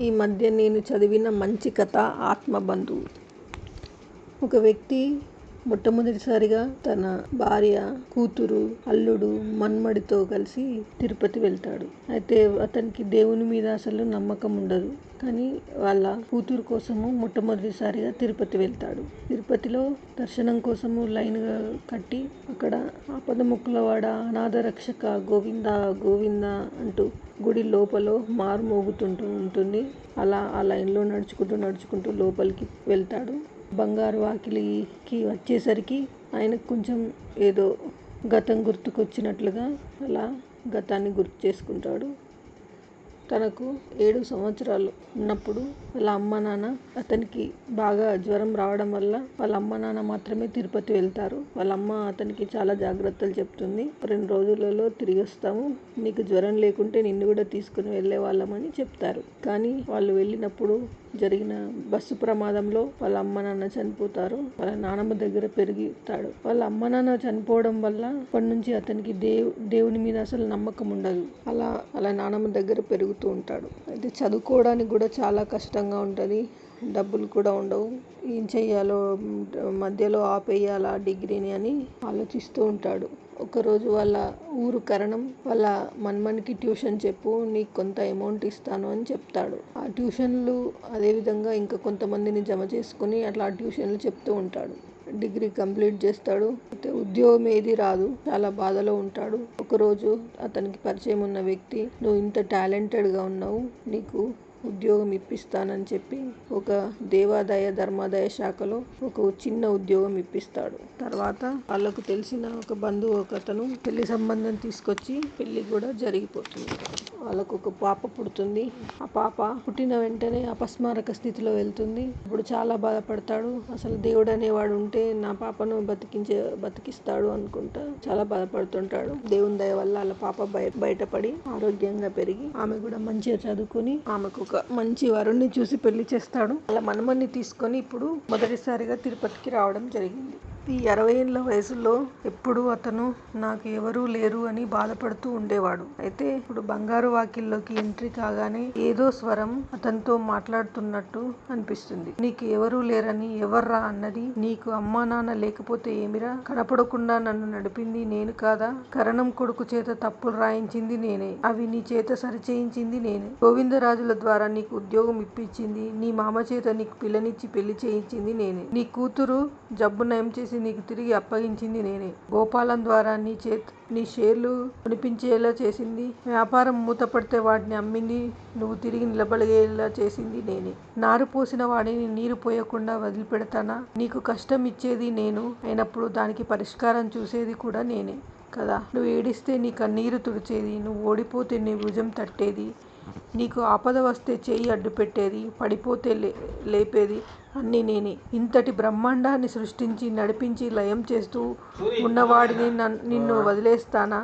ఈ మధ్య నేను చదివిన మంచి కథ ఆత్మబంధువు. ఒక వ్యక్తి మొట్టమొదటిసారిగా తన భార్య కూతురు అల్లుడు మన్మడితో కలిసి తిరుపతి వెళ్తాడు. అయితే అతనికి దేవుని మీద అసలు నమ్మకం ఉండదు. కానీ వాళ్ళ కూతురు కోసము మొట్టమొదటిసారిగా తిరుపతి వెళ్తాడు. తిరుపతిలో దర్శనం కోసము లైన్గా కట్టి అక్కడ ఆపద ముక్కులవాడ అనాథ రక్షక గోవింద గోవింద అంటూ గుడి లోపల మారు మోగుతుంటూ ఉంటుంది. అలా ఆ లైన్లో నడుచుకుంటూ నడుచుకుంటూ లోపలికి వెళ్తాడు. బంగారు వాకిలికి వచ్చేసరికి ఆయనకు కొంచెం ఏదో గతం గుర్తుకొచ్చినట్లుగా అలా గతాన్ని గుర్తు చేసుకుంటాడు. తనకు ఏడు సంవత్సరాలు ఉన్నప్పుడు వాళ్ళ అమ్మ నాన్న అతనికి బాగా జ్వరం రావడం వల్ల వాళ్ళ అమ్మ నాన్న మాత్రమే తిరుపతి వెళ్తారు. వాళ్ళ అమ్మ అతనికి చాలా జాగ్రత్తలు చెప్తుంది. రెండు రోజులలో తిరిగి వస్తాము. నీకు జ్వరం లేకుంటే నిన్ను కూడా తీసుకుని వెళ్ళే వాళ్ళమని చెప్తారు. కానీ వాళ్ళు వెళ్ళినప్పుడు జరిగిన బస్సు ప్రమాదంలో వాళ్ళ అమ్మ నాన్న చనిపోతారు. వాళ్ళ నానమ్మ దగ్గర పెరుగుతాడు వాళ్ళ అమ్మ నాన్న చనిపోవడం వల్ల అప్పటి నుంచి అతనికి దేవు దేవుని మీద అసలు నమ్మకం ఉండదు. అలా అలా నానమ్మ దగ్గర పెరుగుతూ ఉంటాడు. అయితే చదువుకోవడానికి కూడా చాలా కష్టంగా ఉంటుంది. డబ్బులు కూడా ఉండవు. ఏం చెయ్యాలో మధ్యలో ఆపేయాలా డిగ్రీని అని ఆలోచిస్తూ ఉంటాడు. ఒకరోజు వాళ్ళ ఊరు కరణం వాళ్ళ మన్మనికి ట్యూషన్ చెప్పు నీకు కొంత అమౌంట్ ఇస్తాను అని చెప్తాడు. ఆ ట్యూషన్లు అదేవిధంగా ఇంకా కొంతమందిని జమ చేసుకుని అట్లా ట్యూషన్లు చెప్తూ ఉంటాడు. డిగ్రీ కంప్లీట్ చేస్తాడు. అయితే ఉద్యోగం ఏది రాదు. చాలా బాధలో ఉంటాడు. ఒకరోజు అతనికి పరిచయం ఉన్న వ్యక్తి నువ్వు ఇంత టాలెంటెడ్గా ఉన్నావు. నీకు ఉద్యోగం ఇప్పిస్తానని చెప్పి ఒక దేవాదాయ ధర్మాదాయ శాఖలో ఒక చిన్న ఉద్యోగం ఇప్పిస్తాడు. తర్వాత వాళ్ళకు తెలిసిన ఒక బంధువు ఒక అతను పెళ్ళి సంబంధం తీసుకొచ్చి పెళ్ళి కూడా జరిగిపోతుంది. వాళ్ళకు ఒక పాప పుడుతుంది. ఆ పాప పుట్టిన వెంటనే అపస్మారక స్థితిలో వెళ్తుంది. ఇప్పుడు చాలా బాధపడతాడు. అసలు దేవుడు అనేవాడు ఉంటే నా పాపను బతికించే బతికిస్తాడు అనుకుంటా చాలా బాధపడుతుంటాడు. దేవుని దయ వల్ల వాళ్ళ పాప బయటపడి ఆరోగ్యంగా పెరిగి ఆమె కూడా మంచిగా చదువుకుని ఆమెకు ఒక మంచి వరుణ్ణి చూసి పెళ్ళి చేస్తాడు. అలా మనమన్ని తీసుకొని ఇప్పుడు మొదటిసారిగా తిరుపతికి రావడం జరిగింది. ఈ అరవై ఏళ్ళ వయసులో ఎప్పుడు అతను నాకు ఎవరూ లేరు అని బాధపడుతూ ఉండేవాడు. అయితే ఇప్పుడు బంగారు వాకిల్లోకి ఎంట్రీ కాగానే ఏదో స్వరం అతనితో మాట్లాడుతున్నట్టు అనిపిస్తుంది. నీకు ఎవరూ లేరని ఎవర్రా అన్నది నీకు అమ్మా నాన్న లేకపోతే ఏమిరా? కనపడకుండా నన్ను నడిపింది నేను కాదా? కరణం కొడుకు చేత తప్పులు రాయించింది నేనే. అవి నీ చేత సరిచేయించింది నేనే. గోవిందరాజుల ద్వారా నీకు ఉద్యోగం ఇప్పించింది. నీ మామ చేత నీకు పిల్లనిచ్చి పెళ్ళి చేయించింది నేనే. నీ కూతురు జబ్బు నయం చేసి నీకు తిరిగి అప్పగించింది నేనే. గోపాలం ద్వారా నీ చేతి నీ షేర్లు కొనిపించేలా చేసింది. వ్యాపారం మూతపడితే వాటిని అమ్మింది. నువ్వు తిరిగి నిలబడగేలా చేసింది నేనే. నారు పోసిన వాడిని నీరు పోయకుండా వదిలిపెడతానా? నీకు కష్టం ఇచ్చేది నేను. అయినప్పుడు దానికి పరిష్కారం చూసేది కూడా నేనే. కదా? నువ్వు ఏడిస్తే నీ కన్నీరు తుడిచేది. నువ్వు ఓడిపోతే నీ భుజం తట్టేది. నీకు ఆపద వస్తే చేయి అడ్డు పెట్టేది పడిపోతే లే లేపేది అన్నీ నేనే. ఇంతటి బ్రహ్మాండాన్ని సృష్టించి నడిపించి లయం చేస్తూ ఉన్నవాడిని నిన్ను వదిలేస్తానా?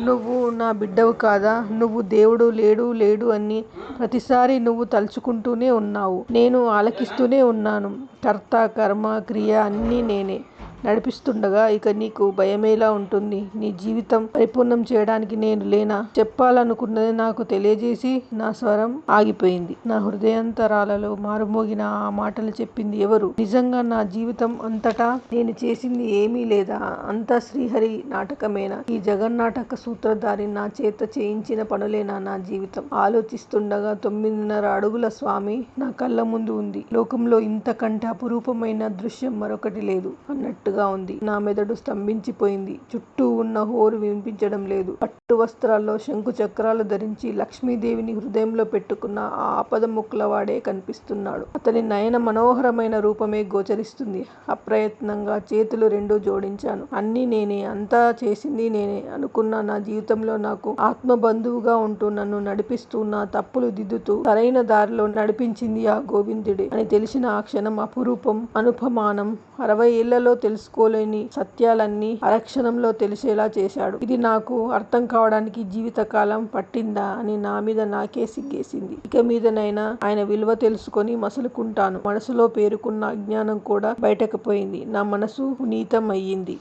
నువ్వు నా బిడ్డవు కాదా? నువ్వు దేవుడు లేడు లేడు అని ప్రతిసారి నువ్వు తలుచుకుంటూనే ఉన్నావు. నేను ఆలకిస్తూనే ఉన్నాను. కర్త కర్మ క్రియ అన్నీ నేనే. నడిపిస్తుండగా ఇక నీకు భయమేలా ఉంటుంది. నీ జీవితం పరిపూర్ణం చేయడానికి నేను లేనా? చెప్పాలనుకున్నది నాకు తెలియజేసి నా స్వరం ఆగిపోయింది. నా హృదయాంతరాలలో మారుమోగిన ఆ మాటలు చెప్పింది ఎవరు? నిజంగా నా జీవితం అంతటా నేను చేసింది ఏమీ లేదా? అంతా శ్రీహరి నాటకమేనా? ఈ జగన్నాటక సూత్రధారి నా చేత చేయించిన పనులేనా నా జీవితం? ఆలోచిస్తుండగా తొమ్మిదిన్నర అడుగుల స్వామి నా కళ్ళ ముందు ఉంది. లోకంలో ఇంతకంటే అపురూపమైన దృశ్యం మరొకటి లేదు. అన్నట్టు ఉన్నట్టుగా ఉంది. నా మెదడు స్తంభించిపోయింది. చుట్టూ ఉన్న హోరు వినిపించడం లేదు. పట్టు వస్త్రాల్లో శంకు చక్రాలు ధరించి లక్ష్మీదేవిని హృదయంలో పెట్టుకున్న ఆ ఆపద ముక్కలవాడే కనిపిస్తున్నాడు. అతని నయన మనోహరమైన రూపమే గోచరిస్తుంది. అప్రయత్నంగా చేతులు రెండు జోడించాను. అన్ని నేనే అంతా చేసింది నేనే అనుకున్న నా జీవితంలో నాకు ఆత్మ బంధువుగా ఉంటూ నన్ను నడిపిస్తూ నా తప్పులు దిద్దుతూ సరైన దారిలో నడిపించింది ఆ గోవిందుడే అని తెలిసిన ఆ క్షణం అపురూపం అనుపమానం అరవై ఏళ్ళలో తెలుసుకోలేని సత్యాలన్నీ అరక్షణంలో తెలిసేలా చేశాడు. ఇది నాకు అర్థం కావడానికి జీవితకాలం పట్టిందా అని నా మీద నాకే సిగ్గేసింది. ఇక మీదనైనా ఆయన విలువ తెలుసుకొని మసులుకుంటాను. మనసులో పేరుకున్న అజ్ఞానం కూడా బయటకు పోయింది. నా మనసు పునీతం అయ్యింది